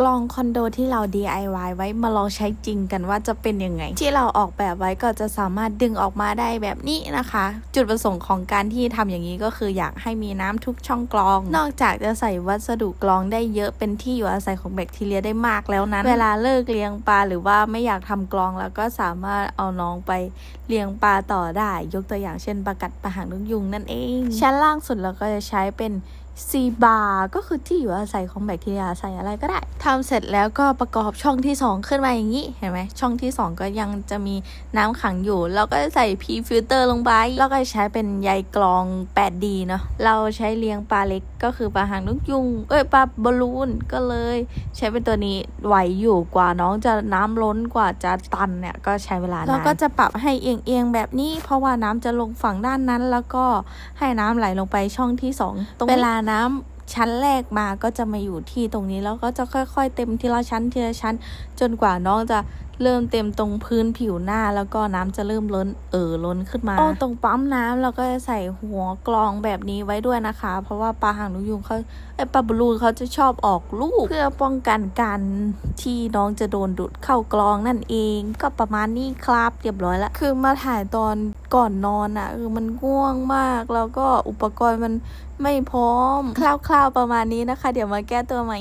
กลองคอนโดที่เรา DIY ไว้มาลองใช้จริงกันว่าจะเป็นยังไง ที่เราออกแบบไว้ก็จะสามารถดึงออกมาได้แบบนี้นะคะ จุดประสงค์ของการที่ทำอย่างนี้ก็คืออยากให้มีน้ำทุกช่องกรอง นอกจากจะใส่วัสดุกรองได้เยอะเป็นที่อยู่อาศัยของแบคทีเรียได้มากแล้วนั้น เวลาเลิกเลี้ยงปลาหรือว่าไม่อยากทำกรองแล้วก็สามารถเอาน้องไปเลี้ยงปลาต่อได้ ยกตัวอย่างเช่นปลากัดปลาหางนกยุงนั่นเอง ชั้นล่างสุดเราก็จะใช้เป็น ซีบาร์ก็คือที่อยู่อาศัยของแบคทีเรียใส่อะไรก็ได้ทำเสร็จแล้วก็ประกอบช่องที่ 2 ขึ้นมาอย่างนี้เห็นไหมช่องที่ 2 ก็ยังจะมีน้ำขังอยู่แล้วก็ใส่พีฟิลเตอร์ลงไปแล้วก็ใช้เป็นใยกรอง 8D เนาะเราใช้เลี้ยงปลาเล็กก็คือปลาหางนกยุงเอ้ยปลาบอลลูนก็เลย ใช้เป็นตัวนี้ไหวอยู่กว่าน้องจะน้ำล้นกว่าจะตันเนี่ยก็ใช้เวลานานแล้วก็จะปรับให้เอียงๆแบบนี้ เพราะว่าน้ำจะลงฝั่งด้านนั้น แล้วก็ให้น้ำไหลลงไปช่องที่สองตรงเวลาน้ำชั้นแรกมาก็จะมาอยู่ที่ตรงนี้แล้วก็จะค่อย ๆ เต็มทีละชั้นทีละชั้น จนกว่าน้องจะเริ่มเต็มตรงพื้นผิวหน้าแล้วก็น้ำจะเริ่มล้นเอ่อล้นขึ้นมาโอ้ตรงปั๊มน้ำเราก็จะใส่หัวกรองแบบนี้ไว้ด้วยนะคะ เพราะว่าปลาหางนกยุงเขาไอยปลาบอลลูนเขาจะชอบออกลูก เพื่อป้องกันการที่น้องจะโดนดูดเข้ากรองนั่นเอง ก็ประมาณนี้ครับเรียบร้อยแล้วคือมาถ่ายตอนก่อนนอนอะ่ะคือมันง่วงมากแล้วก็อุปกรณ์มัน ไม่พร้อมคร่าวๆประมาณนี้นะคะ เดี๋ยวมาแก้ตัวใหม่